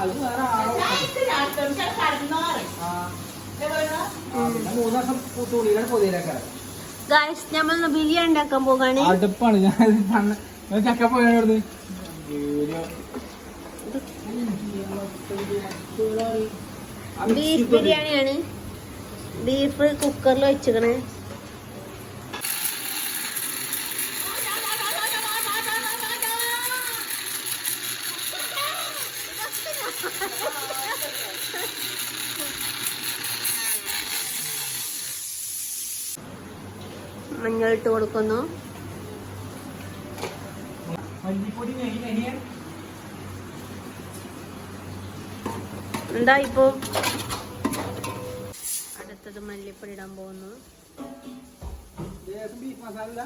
വേറെ ആളോ ഗായ്സ് നമ്മൾ ബിരിയാണി ഉണ്ടാക്കാൻ പോകാണ്. അടുപ്പാണ്. ഞാൻ ചക്ക പോയത് ബീഫ് ബിരിയാണിയാണ്. ബീഫ് കുക്കറിൽ വെച്ചിക്കണേ ഇട്ട് കൊടുക്കുന്നു. എന്താ ഇപ്പോ അടുത്തത് മല്ലിപ്പൊടി ഇടാൻ പോകുന്നു. മസാല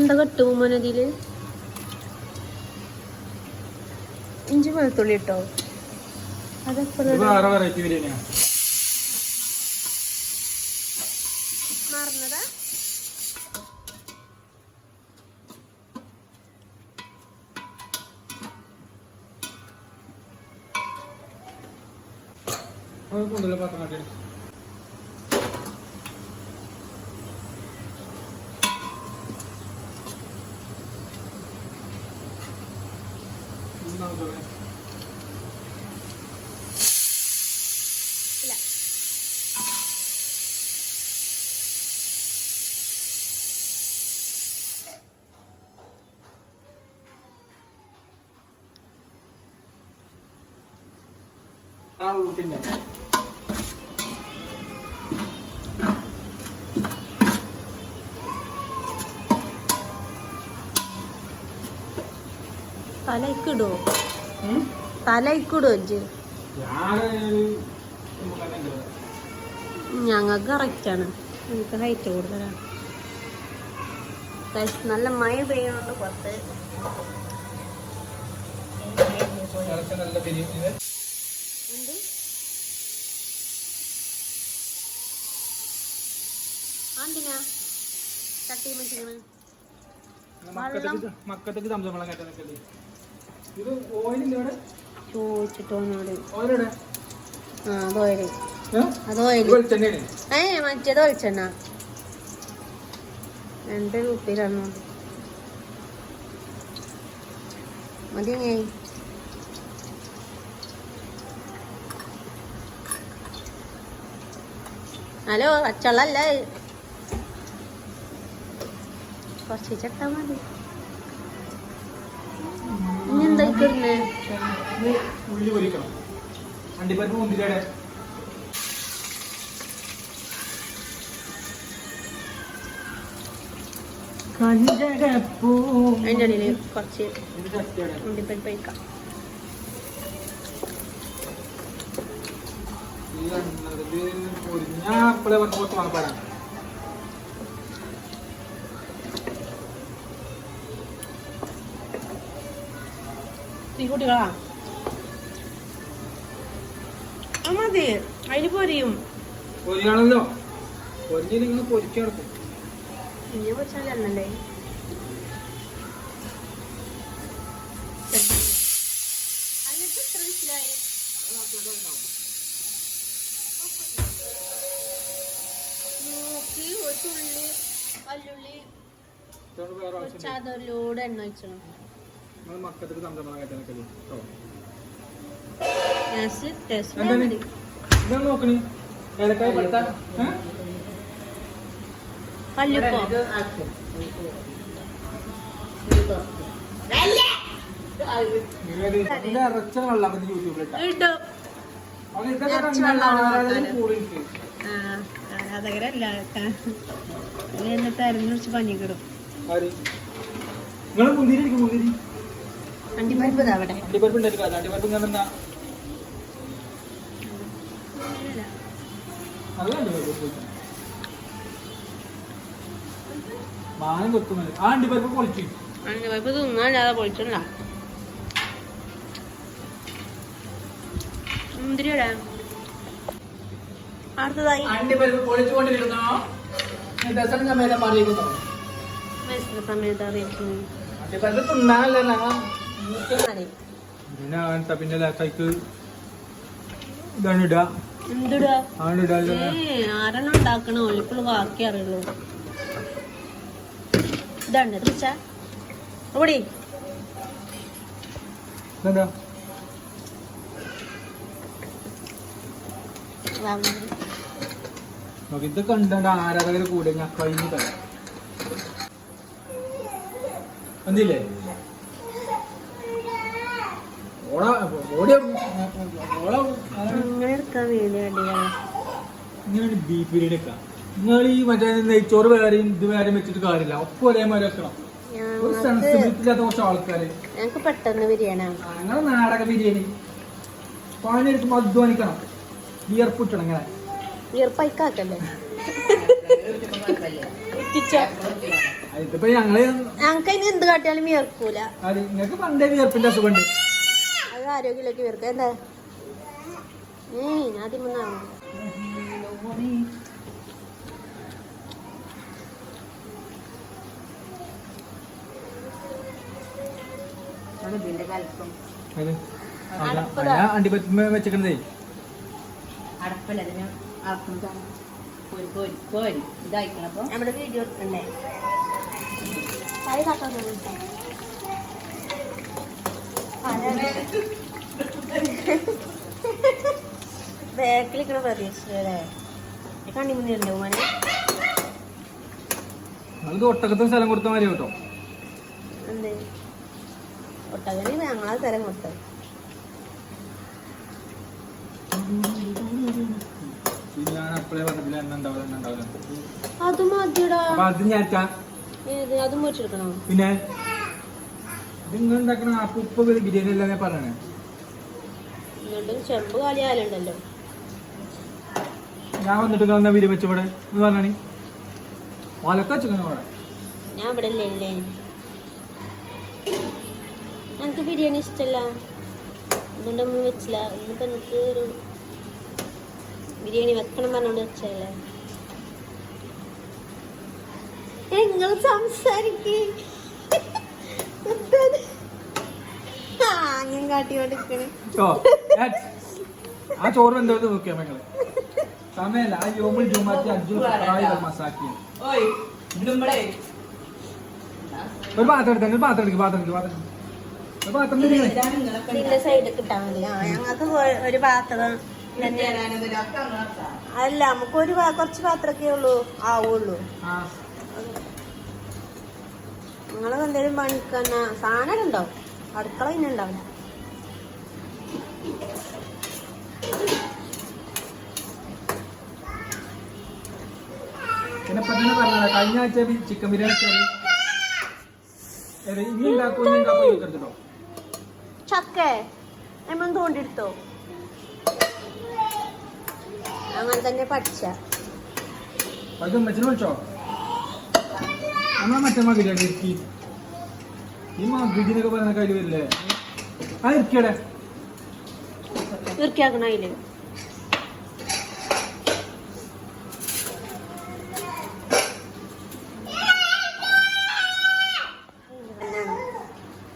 എന്താ കെട്ടും മോനതിൽ ഇഞ്ചി വെളുത്തുള്ളി ഇട്ടോ? ബിരിയാണിയാണ് മറന്നതാ? കൊണ്ടുള്ള പാത്രം കാട്ടി ആ ഊട്ടിന്റെ തലയ്ക്കിടോ തലയ്ക്കിടുവോ ഇജ്ജ് ഞങ്ങൾക്ക് കറക്റ്റാണ് എനിക്ക് ഹൈറ്റ് കൂടുതലാണ്. നല്ല മഴ പെയ്യുന്നുണ്ട് പുറത്ത്. നല്ല ബിരിയാണി എന്ത് ആന്തിനാ തട്ടി മക്കത്തേക്ക് കയറ്റാൻ നിൽക്കല്ലേ ഇത് ഓയിലെവിടെ ആ അത്? അത് ഏ മറ്റേത് വെളിച്ചെണ്ണ. രണ്ട് കുപ്പിയിലാണ് മതി. ഞാൻ ഹലോ പച്ചവെള്ളല്ല കുറച്ച് വെച്ചിട്ടാ മതി. ഇനി എന്തായിക്കിടുന്നേ ഉള്ളി പൊരിക്കണം. അണ്ടിപ്പരിപ്പ് മുന്തിരിയുടെ. അതിന്റെ ഇടയിൽ കുറച്ച് ഉണ്ടിപ്പരിപ്പ് വയ്ക്കാം പൊരിഞ്ഞ അപ്പളെ പറഞ്ഞ കുറച്ച് ആ മതി. അതിന് പൊരിയും. പൊരിയാണല്ലോ. പൊരിഞ്ഞ് നിങ്ങൾ പൊരിച്ചെടുക്കും ഇനി പൊരിച്ചാലല്ലേ നോക്കി ഒരു തുള്ളി വല്ലുള്ളി ആവശ്യം എണ്ണ വെച്ചു മക്കത്തേക്ക് സംരംഭം കേട്ടോ ഇതാണ് നോക്കണേ. ഏലക്കായ പട്ട. ഇറച്ച വെള്ളം യൂട്യൂബിലിട്ടാ ആരാധകരല്ല എന്നിട്ട് അരഞ്ഞു വെച്ച് പഞ്ഞിക്കിടും? നിങ്ങൾ മുന്തിരി മുന്തിരി. അണ്ടിപ്പരിപ്പ് ഇതാ അവിടെ അണ്ടിപ്പരിപ്പ് ഉണ്ടായിരിക്കും അണ്ടിപ്പരിപ്പ് ഇങ്ങനെ എന്താ? നല്ല അണ്ടിപ്പരിപ്പ്. പോയിട്ട് മാനം കൊത്തുന്നത്. ആ അണ്ടിപ്പരിപ്പ് പൊളിച്ചു അണ്ടിപ്പരിപ്പ് തിന്നാല്ലാതെ പൊളിച്ചില്ല. മുന്തിരിയുടെ അടുത്തതായി. അണ്ടിപ്പരിപ്പ് പൊളിച്ചുകൊണ്ടിരിക്കുന്നു. ദശം സമയത്ത് മാറിയിരിക്കുന്നു. മത്സര സമയത്ത് അറിയിക്കുന്നു അണ്ടിപ്പരിപ്പ് തിന്നാനല്ല ഞങ്ങൾ. പിന്നെ അങ്ങനത്തെ പിന്നെ ഇതാണ് ആരെണ്ണം ഉണ്ടാക്കണോ? ബാക്കി അറിയുള്ളൂ ഇതാണ് ഓടി ആരാധകർ കൂടെ ഞാൻ കഴിഞ്ഞു തരാം എന്തില്ലേ? ഇങ്ങനെയാണ് ബീഫ് ബിരിയാണി ഒക്കെ. നിങ്ങൾ ഈ മറ്റേ നെയ്ച്ചോറ് വേറെയും ഇത് വേറെയും വെച്ചിട്ട് കാര്യമില്ല. ഒക്കെ ഒരേമാതിരി വെക്കണം. ഒരു സെൻസിബിലിറ്റി ഇല്ലാത്ത കുറച്ച് ആൾക്കാര്. ഞങ്ങൾക്ക് പെട്ടെന്ന് ബിരിയാണി നാടക ബിരിയാണി. പണിയെടുക്കുമ്പോൾ അധ്വാനിക്കണം. വിയർപ്പിട്ടണം ഇങ്ങനെ. ഈർപ്പൈക്കാക്കല്ലേ ഇതിപ്പോ ഞങ്ങൾ ഞങ്ങൾക്ക് ഇനി എന്ത് കാട്ടിയാലും വിയർക്കൂല. നിങ്ങൾക്ക് പണ്ടേ വിയർപ്പിന്റെ അസുഖമുണ്ട്. അത് ആരോഗ്യത്തിലേക്ക് വിയർക്കുക എന്താ? ഏ ആദ്യം അല്ല അണ്ടിപ്പറ്റുമ്പോ വെച്ചിക്കണതേ. നമ്മുടെ വീഡിയോ എടുക്കണ്ടേ? കൈ കാട്ടാൻ തോന്നുന്നു. ബാക്കിലിരിക്കണ പ്രതീക്ഷയുടെ കണ്ണിമുന്നിലുണ്ടോ മോനെ? അത് ഒട്ടകത്തിന് സ്ഥലം കൊടുത്ത മാതിരി കേട്ടോ. എന്തേ? ഒട്ടകന് ഞങ്ങളെ സ്ഥലം കൊടുത്തത്. ഞാൻ അത് മതിയടാ. അത് ഏത്? അതും വെച്ചെടുക്കണോ പിന്നെ? നിങ്ങൾ ഉണ്ടാക്കണ ഉപ്പ് ബിരിയാണി അല്ലേ പറയണേ. എന്നിട്ടും ചെമ്പ് കാലിയാലുണ്ടല്ലോ ഞാൻ വന്നിട്ട് നിങ്ങളെന്നാ ബിരിയാണി വെച്ചവിടെ ഇത് പറഞ്ഞാണി ഒലക്ക വെച്ചിങ്ങനെ അവിടെ ഞാൻ ഇവിടെ ഇല്ലേ എനിക്ക് ബിരിയാണി ഇഷ്ടമല്ല അതുകൊണ്ട് ഒന്നും വെച്ചില്ല. ഇന്നിപ്പോ എനിക്ക് ഒരു ബിരിയാണി വെക്കണം പറഞ്ഞോണ്ട് വെച്ചല്ലേ നിങ്ങൾ സംസാരിക്കേ. കാട്ടിക്കൊണ്ടിരിക്കണേ. ഓ ആ ചോറ് എന്തോ നോക്കിയാ മക്കളെ സമയല്ല ആ യോമിൽ ജുമാറ്റി അഞ്ചു മസാക്കി. ഒരു പാത്രം ഒരു പാത്രം എടുക്കും പാത്രം എടുക്കും പാത്രം. ഒരു പാത്രം എടുക്ക്. സൈഡ് കിട്ടാൻ മതി. ആ ഞങ്ങൾക്ക് ഒരു പാത്രം അല്ല നമുക്ക് ഒരു കുറച്ച് പാത്രമൊക്കെ ഉള്ളൂ ആവുള്ളൂ. ആ. നിങ്ങൾ എന്തെങ്കിലും പണിക്കുന്ന സാധനം ഉണ്ടാവും. അടുക്കള ഇന്നുണ്ടാവില്ല പിന്നെ ഇപ്പൊ പറഞ്ഞത് കഴിഞ്ഞ ആഴ്ച ചിക്കൻ ബിരിയാണി ഇനി ഉണ്ടാക്കും ഇനി ഉണ്ടാക്കും ചോദിച്ചെടുത്തിട്ടോ ചക്കേ. എമ്മൻ തോണ്ടിയെടുത്തോ. അങ്ങനെ തന്നെ പഠിച്ച. അത് ഉമ്മച്ചിനെ വിളിച്ചോ? നമ്മളെ മറ്റേ ഇരിക്കി. ഈ മകിടിനൊക്കെ പറയുന്ന കയ്യിൽ വരില്ലേ? ആ ഇരിക്കടെ വൃത്തിയാക്കണ അതിൽ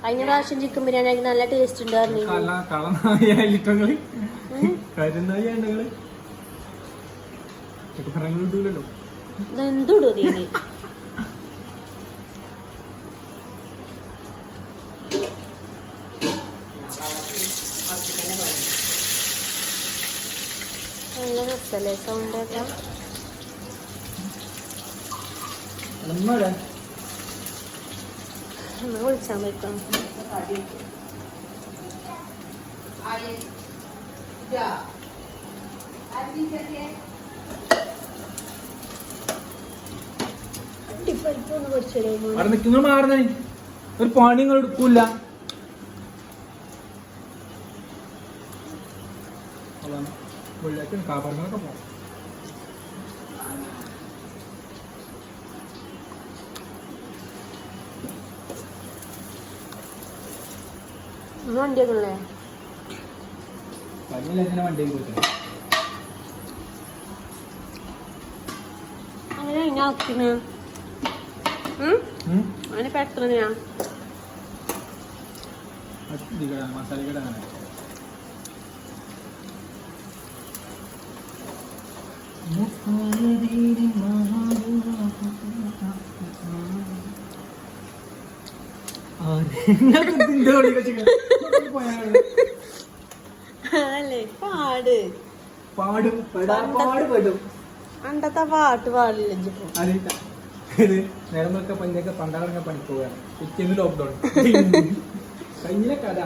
കഴിഞ്ഞ പ്രാവശ്യം ചിക്കൻ ബിരിയാണി നല്ല ടേസ്റ്റ് ഉണ്ട് പറഞ്ഞു രസമല്ലേ സൗണ്ട് കേട്ടോ. ഒന്ന് വിളിച്ചാൽ പറ്റും നിങ്ങൾ ഒരു പണി നിങ്ങൾ എടുക്കൂല. അതാണ് വെള്ളിയാഴ്ച കാപ്പറങ്ങളൊക്കെ പോകാം. വണ്ടിയൊക്കെ വണ്ടിയിൽ പോയിട്ട്. അങ്ങനെ ഞാൻ. അങ്ങനെ മസാല കടാണ് അല്ലേ പണ്ടത്തെ പാട്ട് പാടില്ല നേരമൊക്കെ പണ്ടൊക്കെ പണ്ടാറങ്ങ പണിക്ക് പോവുകയാണ് പിറ്റേന്ന് ലോക്ക്ഡൗൺ കഴിഞ്ഞ കഥ.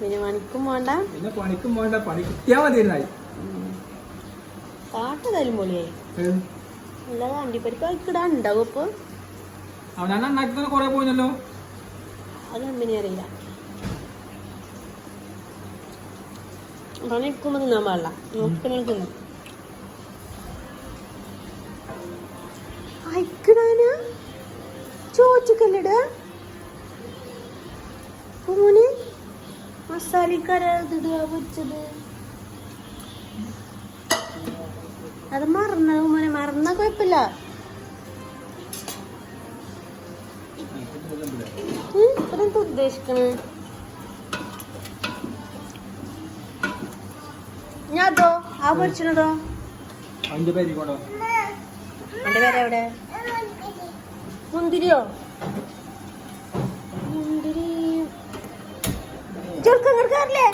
പിന്നെ പണിക്കും വേണ്ട പിന്നെ പണിക്കും പോകണ്ട പണി കിട്ടിയാൽ മതിയായി പാട്ട് ഏതായാലും പൊളിയായി. നല്ല വണ്ടിപ്പരിക്ക് അതിക്കിടാ ഉണ്ടാവും ഇപ്പൊ? അവനാണ് കുറെ അത് കമ്പനി അറിയില്ല. പണിക്കുമ്പോ തിന്നാൻ പാടില്ല. നോക്കണ തിന്നാം. അയക്കണാനാ ചോദിക്കല്ലിട മസാലക്കര ഇതിടുക പൊരിച്ചത് അത് മറന്നത് മോനെ മറന്ന കുഴപ്പമില്ല. ഉദ്ദേശിക്കണേ. ഞാതോ ആ പൊരിച്ചണതോ അതിന്റെ പേര് കൊണ്ടോ എന്റെ പേര് എവിടെ? മുന്തിരിയോ? മുന്തിരി. ചെറുക്കങ്ങർക്കാറില്ലേ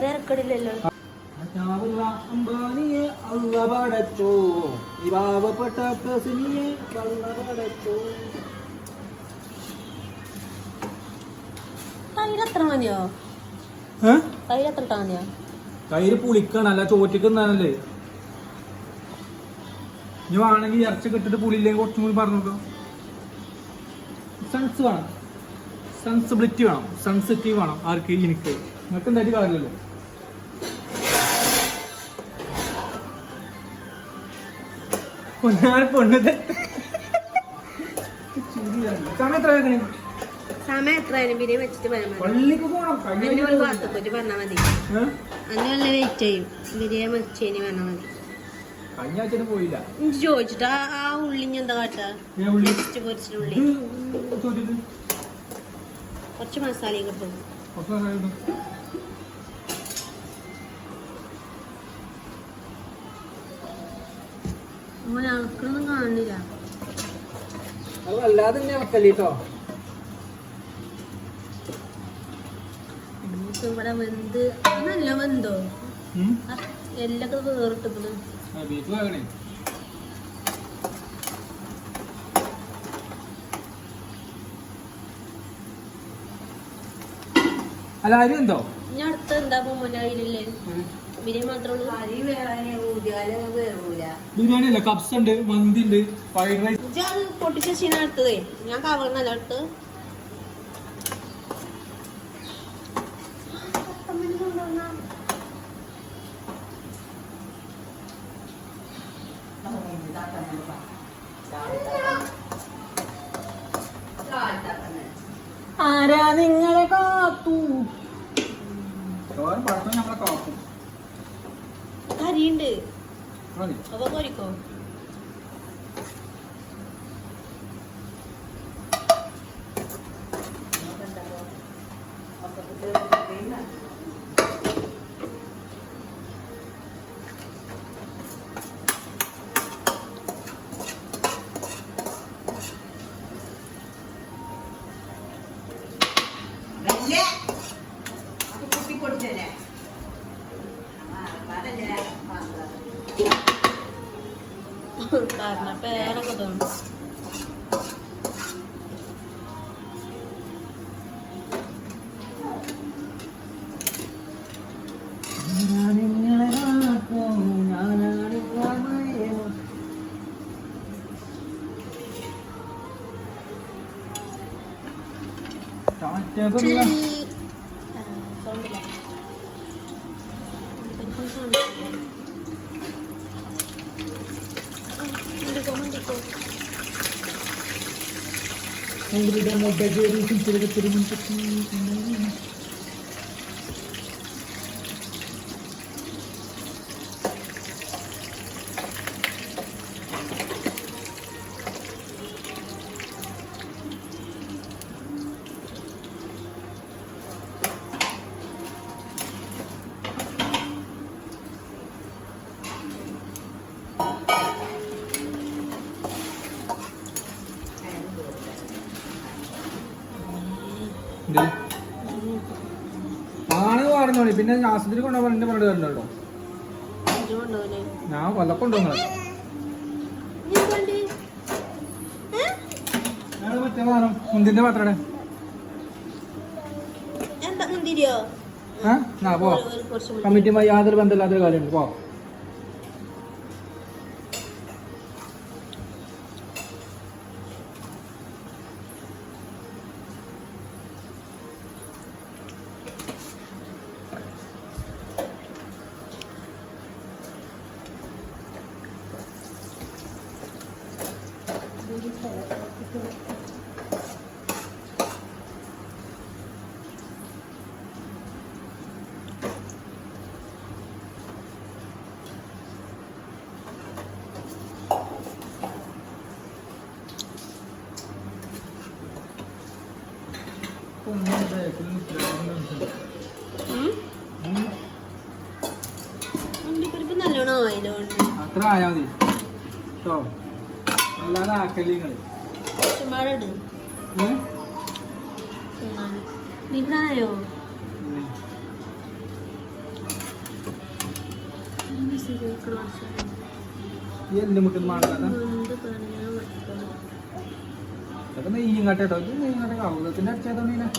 തിരക്കടില്ലല്ലോ അംബാനിയെ അള്ള പടച്ചോ ഈ പാവപ്പെട്ട പ്രസിനിയെ കള്ള പടച്ചോ തൈര് എത്ര മതിയോ തൈര് എത്ര ഇട്ടാ മതിയോ തൈര് പുളിക്കാണല്ല ചോറ്റിക്കുന്നല്ലേ ഇനി വേണമെങ്കിൽ ഇറച്ചി കിട്ടിട്ട് പുളിയില്ലെങ്കിൽ കുറച്ചും കൂടി പറഞ്ഞു സൺസ് സെൻസ് വേണം. സെൻസിബിലിറ്റി വേണം. സെൻസിറ്റീവ് വേണം. ആർക്ക് എനിക്ക്. നിങ്ങൾക്ക് എന്തായാലും കാര്യമല്ലോ പൊന്നാർ പൊണ്ണത്. സമയം എത്ര ആക്കണേ സമയം എത്ര ആയാലും ബിരിയാണി വെച്ചിട്ട് വരാൻ പള്ളിക്ക് കഴിഞ്ഞ അതിന് ഒരു ദിവസം ഭാഗത്ത് പറഞ്ഞാൽ മതി. ഏ? വെയിറ്റ് ചെയ്യും ബിരിയാണി വെച്ചതിന് പറഞ്ഞാൽ മതി. കഴിഞ്ഞ പോയില്ല. ചോദിച്ചിട്ട് ആ ഉള്ളി എന്താ കാട്ടാ? നെക്സ്റ്റ് പൊരിച്ചിട്ട് ഉള്ളി. കുറച്ച് മസാലയും കിട്ടും ഓൻ കാണുന്നില്ല. അത് വല്ലാതെ തന്നെ വെക്കല്ലേ കേട്ടോ എന്നിട്ട് ഇവിടെ വെന്ത് നല്ല വെന്തോ? എല്ലൊക്കെ അല്ല അരി എന്തോ ഞാൻ അടുത്ത് എന്താ പോകുമ്പോൾ അതിലില്ലേ ബിരിയാണി അല്ല കപ്സ് ഉണ്ട് മന്തി ഉണ്ട് ഫ്രൈഡ് റൈസ് പൊട്ടിച്ച ഞാൻ കവർന്നല്ല അടുത്ത് ആരാ നിങ്ങളെ കാത്തു? പഴക്കം നമ്മളെ കാത്തു. കരിയുണ്ട് മതി. അപ്പൊ പോരിക്കോ കാരണം പേരൊക്കെ തോന്നും ആരാ നിങ്ങളെ കാത്തു nag-graduation sila sa Pilipinas. ആണ് പറഞ്ഞോളി പിന്നെ ആശുപത്രി കൊണ്ടുപോകാൻ എന്റെ പറഞ്ഞു വരണല്ലോ ഞാൻ കൊല്ലം കൊണ്ടുപോകണം നീ കണ്ടി ഏ? ഞാൻ മറ്റേ സാധനം മുന്തിന്റെ പാത്രടെ. കമ്മിറ്റിയുമായി യാതൊരു ബന്ധമില്ലാത്തൊരു കാര്യമുണ്ട്. പോ. അത്ര ആയാ മതി കേട്ടോ അല്ലാതെ ആക്കല്ലേ നിങ്ങൾ കുറച്ചുമ്പാടെ ഇട് ഏ? തിന്നാൻ. നീ പ്രായോ ഉം. ഈ എല്ല് മുട്ടും മാണ്ടാ അതൊക്കെ നെയ്യും കട്ടോ ഇത് നെയ്യും കട്ട കൗതത്തിന്റെ അടിച്ചതുകൊണ്ട് എന്താണ്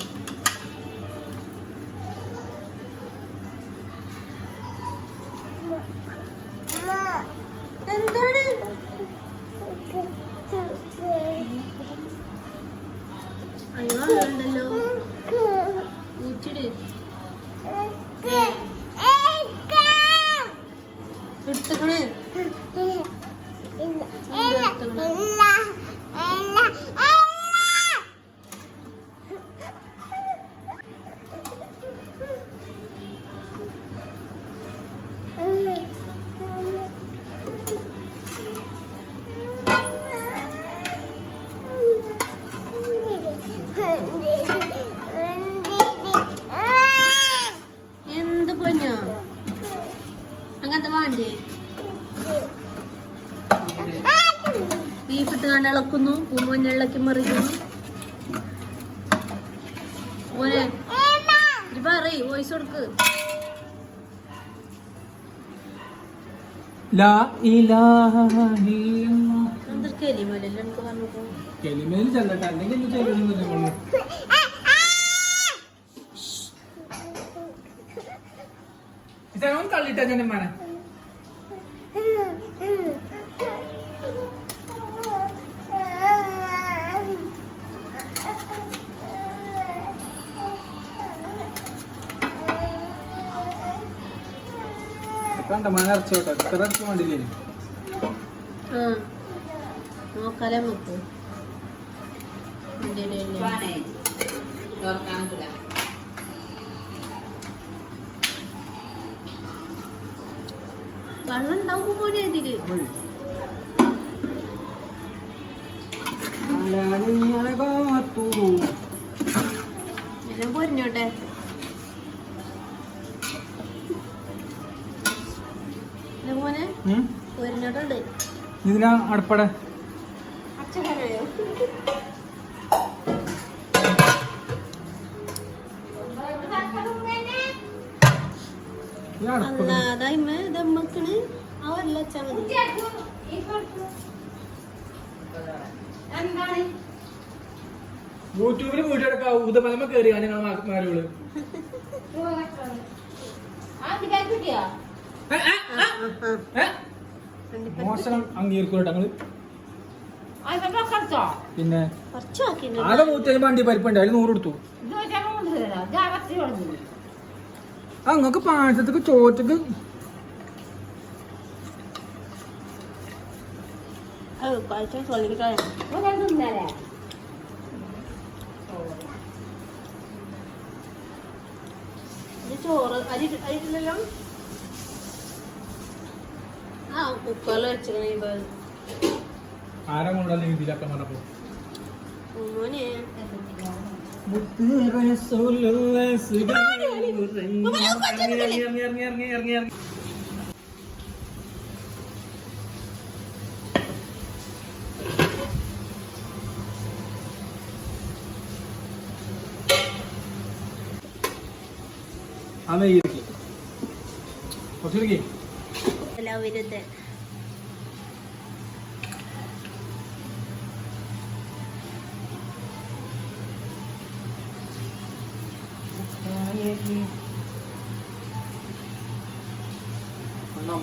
പൂമഞ്ഞ ഇളക്കി മറിക്കുന്നു ഓനെ പറയ് വോയിസ് കൊടുക്ക്. ചെല്ലട്ടെ. അല്ലെങ്കിൽ തള്ളിട്ടാ ഞാൻ കണ്ട മന അരച്ചോട്ടെ ഇത്ര അരച്ചു വേണ്ടില്ലേ? നോക്കാലേ നോക്കൂ വെള്ളം ഉണ്ടാവും പോലെ ഇതിൽ വെച്ചാ മതി. യൂട്യൂബിൽ വീഡിയോ എടുക്കാം ഊതമലമ കയറിയാ ഞങ്ങൾ മാരുകൾ മോശം അംഗീകരിക്കൂട്ടോ ഞങ്ങൾ പിന്നെ ആകെ നൂറ്റി വണ്ടി പരിപ്പുണ്ട് അതിൽ നൂറ് കൊടുത്തു. ആ നിങ്ങക്ക് പായസത്തേക്ക് ചോറ്റക്ക് ചോറ് അരി അരിയില്ലല്ലോ കുക്കറിൽ വെച്ചിരുന്ന ആരാ കൊണ്ടല്ലേ ഇതിലൊക്കെ പറഞ്ഞപ്പോ മോനെ മുത്ത് റസൂലുള്ള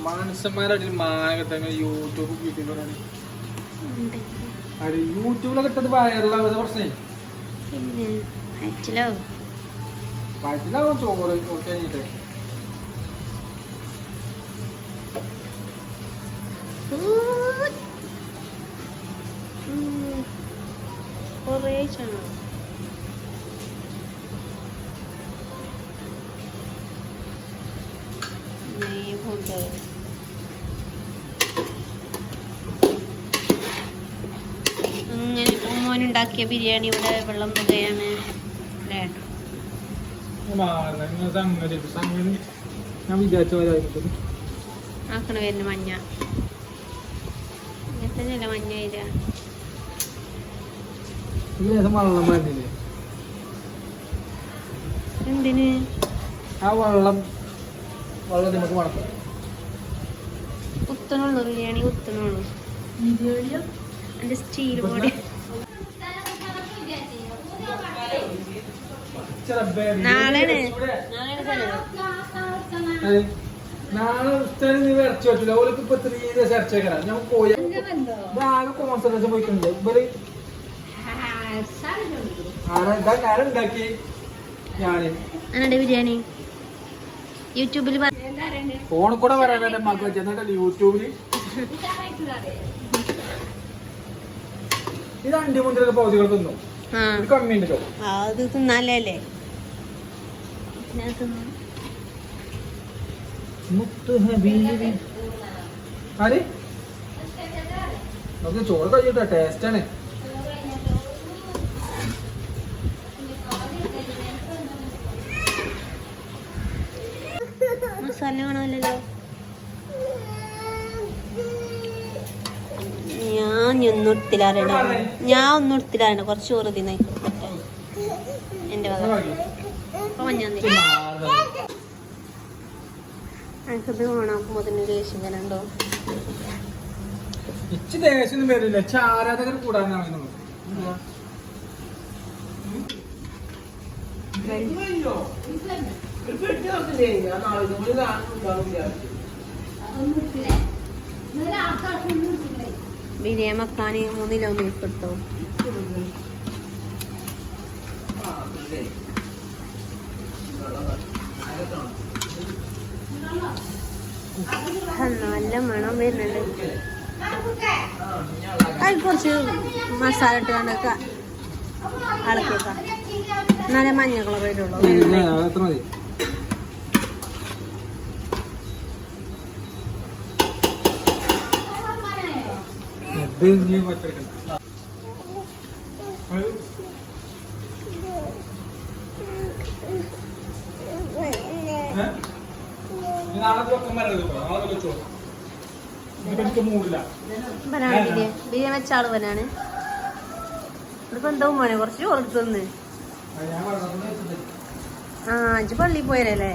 മനുഷ്യന്മാരായിട്ട് മാനകത്തങ്ങൾ യൂട്യൂബ് യൂട്യൂബിലൊക്കെ ഇട്ടത് വയറിലാവുന്ന പ്രശ്നേ. പിന്നെ ചോറ്? കഴിഞ്ഞിട്ട് ചാണകം നെയ്യ് കൊണ്ട് അങ്ങനെ ബിരിയാണി ഇവിടെ വെള്ളം തുകയാണ് അല്ലേ? ആക്കണ വരുന്ന മഞ്ഞ. ഇങ്ങനത്തെ മഞ്ഞ വരിക രസം വെള്ളം വേണ്ടില്ലേ എന്തിന്? ആ വെള്ളം വെള്ളം നമുക്ക് മണക്കും. കുത്തണുള്ളൂ ബിരിയാണി കുത്തണുള്ളൂ. എന്റെ സ്റ്റീൽ ബോഡി. നാളെയാണ്. നാളെ ഉസ്താദിന് നീ വരച്ചു പറ്റില്ല ഓർക്ക് ഇപ്പൊ ത്രീ ഡേയ്സ് ഇറച്ചി വെക്കണം ഞാൻ പോയി. ആകെ കോൺസെൻട്രേഷൻ പോയിട്ടുണ്ട്. ഇവർ ആരാ ഇതാ ഞാൻ ഉണ്ടാക്കി ഞാൻ എന്നാണ്ട് ബിരിയാണി? യൂട്യൂബിൽ ഫോണിൽ കൂടെ പറയാനല്ലേ മക്കൾ ചെന്നിട്ടല്ലേ യൂട്യൂബിൽ യൂട്യൂബിൽ? ഇത് അണ്ടി മുന്തിരി പൗതികൾ തിന്നു. കമ്മിയുണ്ടല്ലോ അത് തിന്നാലേ അല്ലേ ഞാൻ തിന്നു മുത്ത് ഹബീബി. ആര്? നമുക്ക് ചോറ് കഴിച്ചിട്ടാ ടേസ്റ്റ് ആണ്. മസാല കാണാമല്ലോ ഞാൻ ഒന്നും ഞാൻ ഒന്നും കുറച്ച് ചോറ് തിന്നായിക്കോട്ടെ എന്റെ വക. അപ്പൊ മഞ്ഞാന്തി എനിക്കത് ഓണാക്കുമ്പോ തന്നെ ദേഷ്യം വരണ്ടോ? ഇച്ച് ദേശം വരില്ല. ഇച്ച് ആരാധകർ കൂടാനാണ് നമ്മൾ ബിരിയാണി വെക്കാൻ മൂന്ന് കിലോ ബീഫ് എടുത്തോ നല്ല മണം വരുന്നുണ്ട്. അതിൽ കുറച്ച് മസാല ഇട്ട് കണ്ടൊക്കെ ഇളക്കിയേക്കാം നല്ല മഞ്ഞ കളർ വരുള്ളൂ എത്ര മതി ഇത് നീ പറ്റെടുക്കണ്ട അത് ഏ? നീ നാളെ വെക്കാൻ വരരുത് കേട്ടോ. നാളെ വെച്ചോ ഇതിപ്പോ എനിക്ക് മൂടില്ല ഇവനാണ് ബിരിയാണി വെച്ച ആൾ ഇതിപ്പോ എന്താ മോനെ കുറച്ച് ചോറ് തിന്ന്. ഞാൻ പറഞ്ഞത് ആ അഞ്ച് പള്ളി പോയല്ലേ